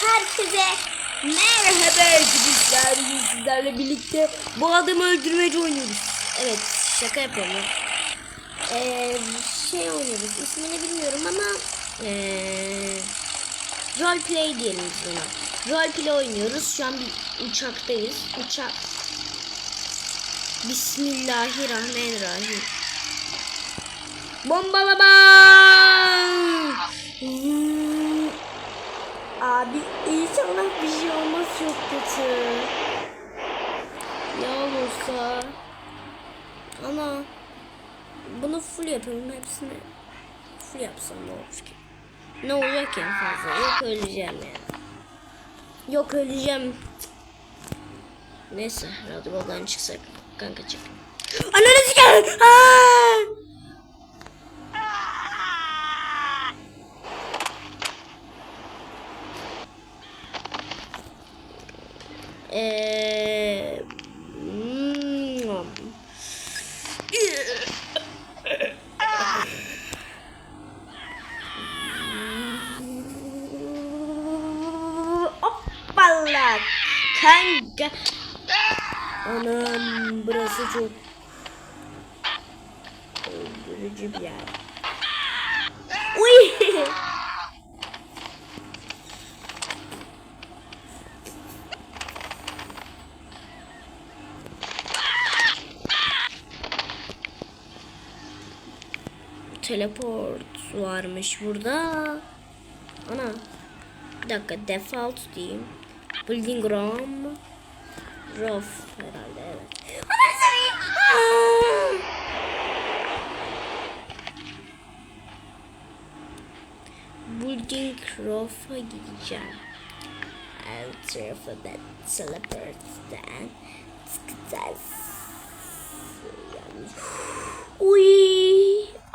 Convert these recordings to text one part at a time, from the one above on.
herkese merhaba arkadaşlar. Bugün sizlerle birlikte bu adamı öldürmeci oynuyoruz. Evet şaka yapıyorum. Ee, şey oynuyoruz ismini bilmiyorum ama ee, roleplay diyelim biz ona. Roleplay oynuyoruz. Şu an bir uçaktayız. Uçak. Bismillahirrahmanirrahim. Bombalama! Hmm. Abi inşallah bir şey olmaz çok kötü. Ya olursa. Ana. Bunu full yapıyorum hepsini. Full yapsam ne olur ki? Ne olacak ki fazla? Yok öleceğim ya. Yok öleceğim. Neyse radyodan çıksak. Kanka çık. Ananı sikeyim. Eee... hmm. Kanka. Anam burası çok öldürücü bir yer. Uy! Teleport varmış burada. Ana. Bir dakika default diyeyim. Building room. Roof herhalde evet. Aa! Building roof'a gideceğim. I'll tarafından teleport'tan çıkacağız. Uy!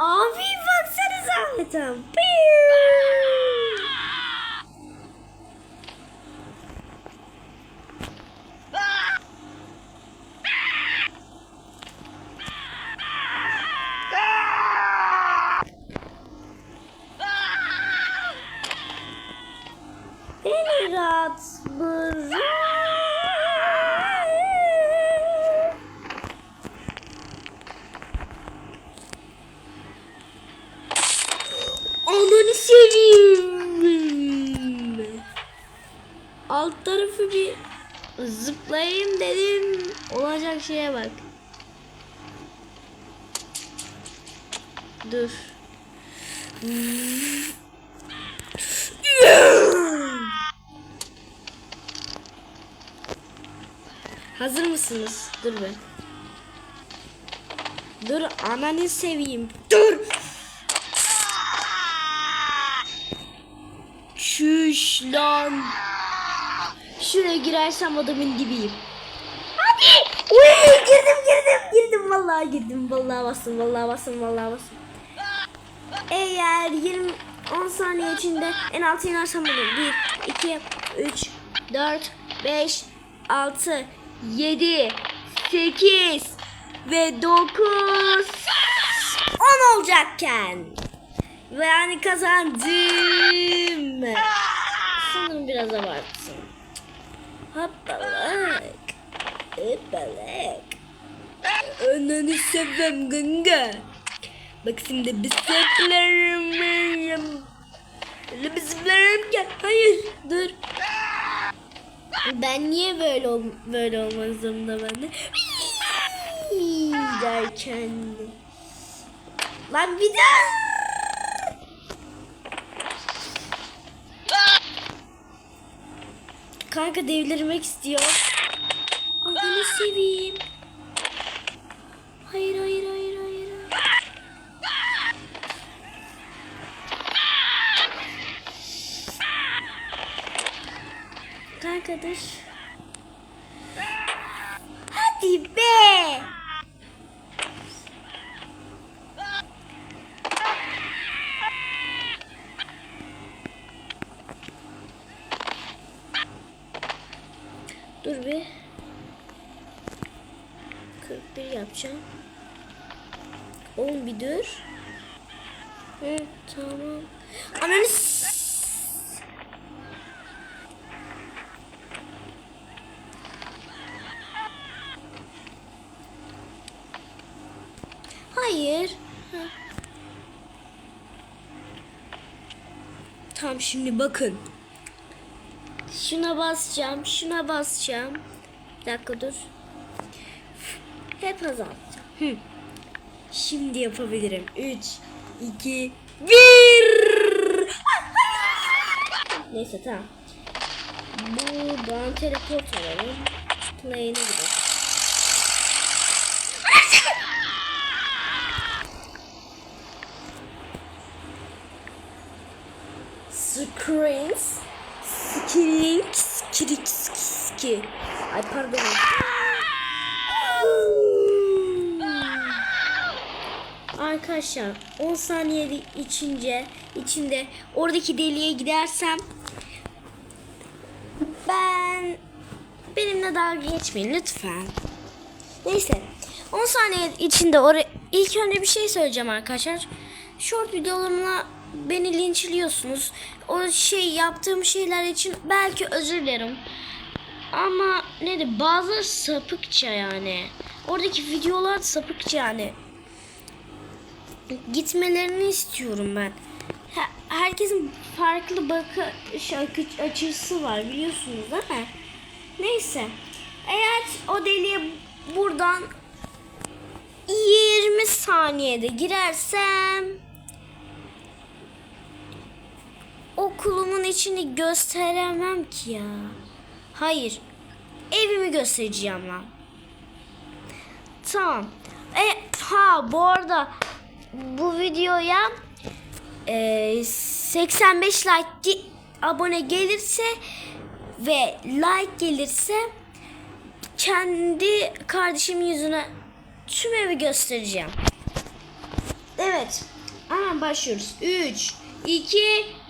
Abi baksanıza Ahmet'im. Beni rahat. Ananı seveyim. Alt tarafı bir zıplayayım dedim. Olacak şeye bak. Dur. Hazır mısınız? Dur be. Dur ananı seveyim. Dur. Şuş lan. Şuraya girersem adamın dibiyim. Hadi. Uy, girdim girdim girdim vallahi girdim vallahi bastım vallahi bastım vallahi bastım. Eğer 20 10 saniye içinde en altı inersem olur. 1 2 3 4 5 6 7 8 ve 9 10 olacakken ve yani kazandım. Sanırım biraz abarttım. Hoppalak. Hoppalak. Ananı sevem ganga. Bak şimdi bisikletlerim. Bisikletlerim gel. Hayır dur. Ben niye böyle ol böyle olmak zorunda ben de? derken. Lan bir daha. Kanka devdirmek istiyor. Adını seveyim. Hayır hayır hayır hayır. Kanka dur. Hadi be. Hayır. Tam şimdi bakın. Şuna basacağım, şuna basacağım. Bir dakika dur. Hep azaltacağım. Hı. Şimdi yapabilirim. 3, 2, 1. Neyse tamam. Buradan teleport alalım. Play'ine gidelim. Screens. Skilling. Skirik. Ski. Ay pardon. Arkadaşlar 10 saniye içince içinde oradaki deliğe gidersem ben benimle dalga geçmeyin lütfen. Neyse 10 saniye içinde oraya ilk önce bir şey söyleyeceğim arkadaşlar. Short videolarımla beni linçliyorsunuz. O şey yaptığım şeyler için belki özür dilerim. Ama ne de bazı sapıkça yani. Oradaki videolar sapıkça yani. Gitmelerini istiyorum ben. He- Herkesin farklı bakış akı- açısı var biliyorsunuz değil mi? Neyse. Eğer o deliğe buradan 20 saniyede girersem okulumun içini gösteremem ki ya. Hayır. Evimi göstereceğim lan. Tamam. E, ha bu arada bu videoya e, 85 like ge- abone gelirse ve like gelirse kendi kardeşimin yüzüne tüm evi göstereceğim. Evet. Hemen başlıyoruz. 3, 2,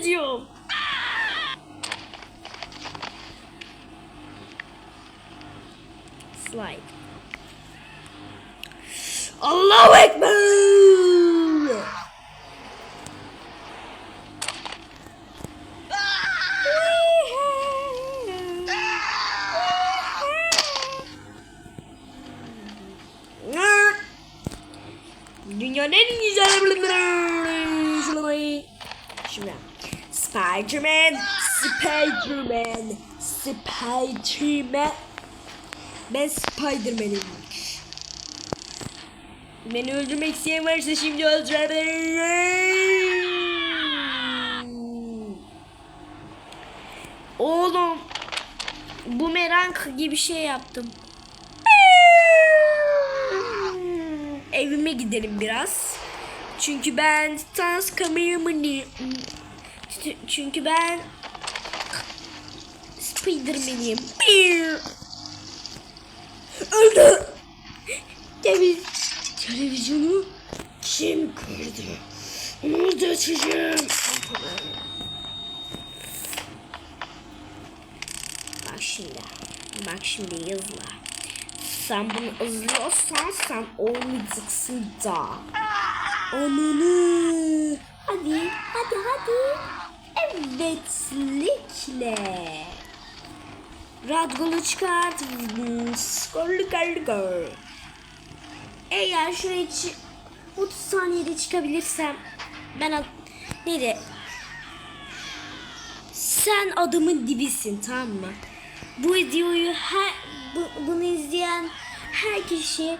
Gidiyorum. Slide. Allahu Ekber. Dünyanın en güzel Şimdi Spiderman Spiderman Spiderman Ben Spiderman'im Beni öldürmek isteyen varsa şimdi öldürebilirim Oğlum Bumerang gibi şey yaptım Evime gidelim biraz. Çünkü ben Titans kameramanıyım. Çünkü ben Spiderman'iyim. Öldü. Televiz televizyonu kim kırdı? Onu da açacağım. Bak şimdi. Bak şimdi yazılar. Sen bunu izliyorsan sen olmayacaksın da. Ananı. Hadi, hadi, hadi. Evetlikle. Radgol'u çıkart. Skorlu karlı Eğer şuraya çı- 30 saniyede çıkabilirsem ben ad- neydi? Sen adamın dibisin tamam mı? Bu videoyu her bu- bunu izleyen her kişi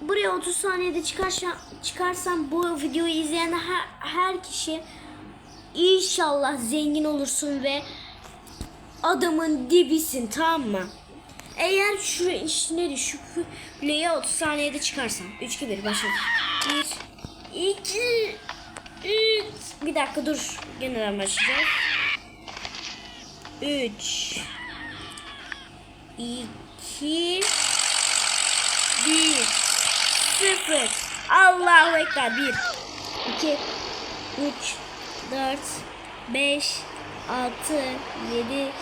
buraya 30 saniyede çıkarsam, çıkarsam bu videoyu izleyen her, her kişi inşallah zengin olursun ve adamın dibisin tamam mı? Eğer şu işine şu kuleye 30 saniyede çıkarsam 3 2 1 başla. 1 2 3 Bir dakika dur. Yeniden başlayacağız. 3 2 1 0 Allahu Ekber 1 2 3, 4, 5, 6, 7,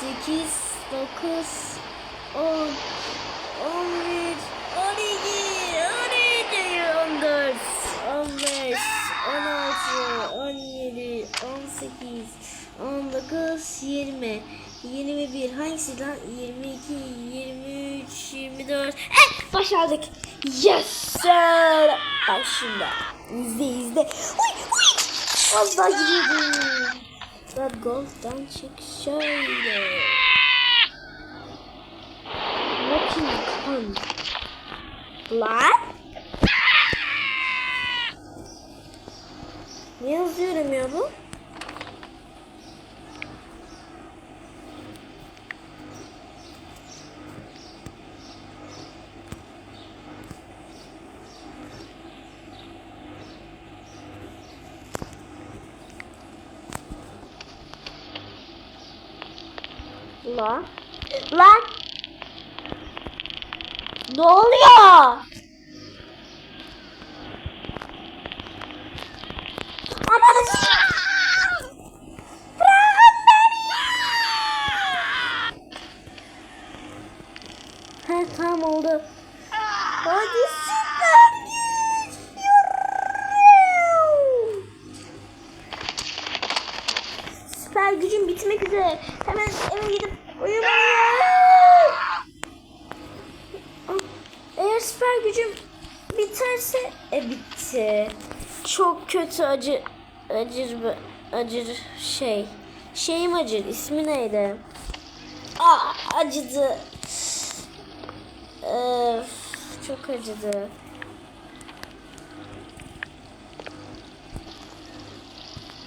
8, 9, 10, 11, 12, 13, 14, 15, 16, 17, 18, 19, 20, 21 hangisi lan? 22, 23, 24. Eh başardık. Yes sir. Bak şimdi. İzle izle. Uy uy. Az daha gidiyordum. That golden çık şöyle. Walking con. Lan. Ne yazıyorum ya bu? Lan. Lan. Ne oluyor? Ananı. He tamam oldu. Hadi süper güç. Süper gücüm bitmek üzere. Hemen eve gidip uyumalıyım. Ah, Eğer süper gücüm biterse e bitti. Çok kötü acı acır acır şey. Şeyim acır. İsmi neydi? Aa acıdı. Öf, çok acıdı.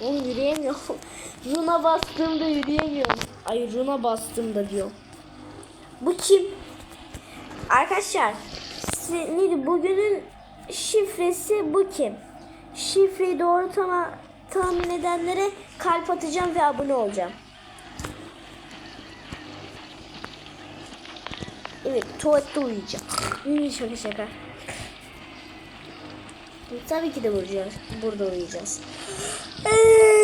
Oğlum yürüyemiyorum. Runa bastığımda yürüyemiyorum. Ay runa bastığımda diyorum. Bu kim? Arkadaşlar neydi bugünün şifresi bu kim? Şifreyi doğru tama, tahmin edenlere kalp atacağım ve abone olacağım. Evet tuvalette uyuyacağım. Şaka şaka. Tabii ki de vuracağız. Burada uyuyacağız. Ee,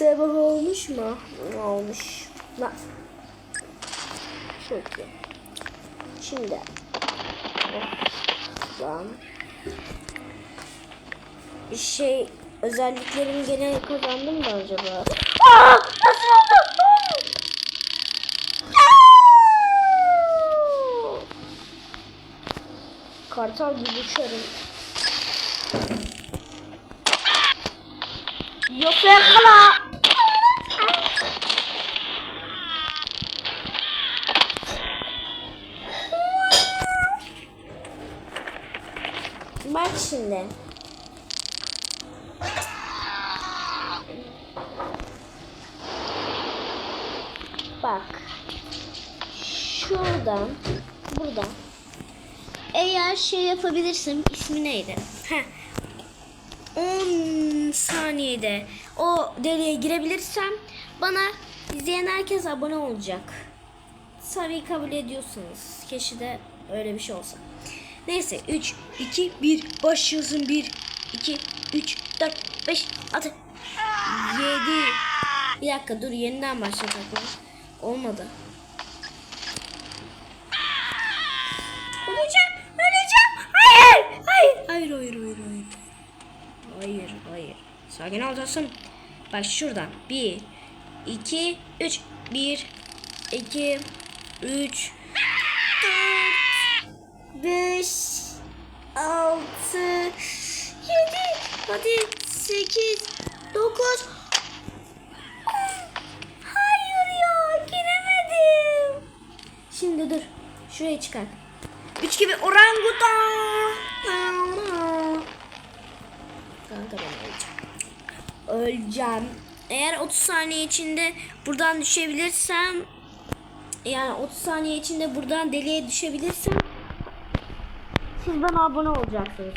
sabah olmuş mu? Olmuş. Lan. Çok iyi. Şimdi. Lan. Şey özelliklerimi gene kazandım mı acaba? Kartal gibi uçarım. Yok yakala. Şimdi. Bak. Şuradan, buradan. Eğer şey yapabilirsem ismi neydi? Heh. 10 saniyede o deliğe girebilirsem bana izleyen herkes abone olacak. Tabii kabul ediyorsunuz. Keşke de öyle bir şey olsa. Neyse 3, 2, 1 başlıyorsun 1, 2, 3, 4, 5, 6, 7 Bir dakika dur yeniden başlayacaklar. Olmadı. Öleceğim, öleceğim. Hayır, hayır, hayır, hayır, hayır, hayır. Hayır, hayır. Sakin olacaksın. Bak şuradan. 1, 2, 3. 1, 2, 3, 4, 5, 6, 7, hadi 8, 9, Hayır ya giremedim. Şimdi dur. Şuraya çıkar. Üç gibi orangutan. Kanka ben öleceğim. Öleceğim. Eğer 30 saniye içinde buradan düşebilirsem yani 30 saniye içinde buradan deliğe düşebilirsem siz bana abone olacaksınız.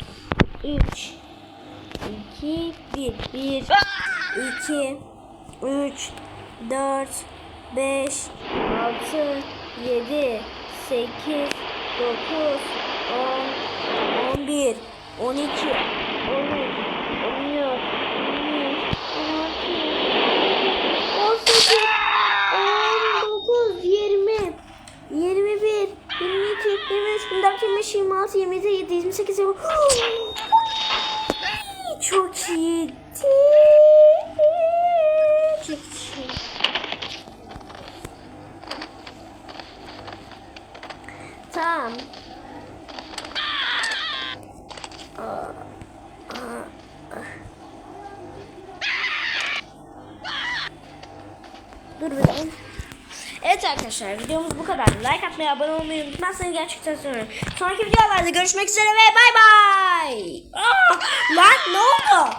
3 2 1 1 2 3 4 5 6 7 8 9, 10, 11, 12, 13, 14, 15, 16, 19, 20, 21, 22, 23, 24, 25, 26, 27, 28, 29. Çok iyiydi. Çok iyi. Tamam. Dur bakayım. Evet arkadaşlar videomuz bu kadar. Like atmayı, abone olmayı unutmazsanız gerçekten sevinirim. Sonraki videolarda görüşmek üzere ve bay bay. Aa, lan ne oldu?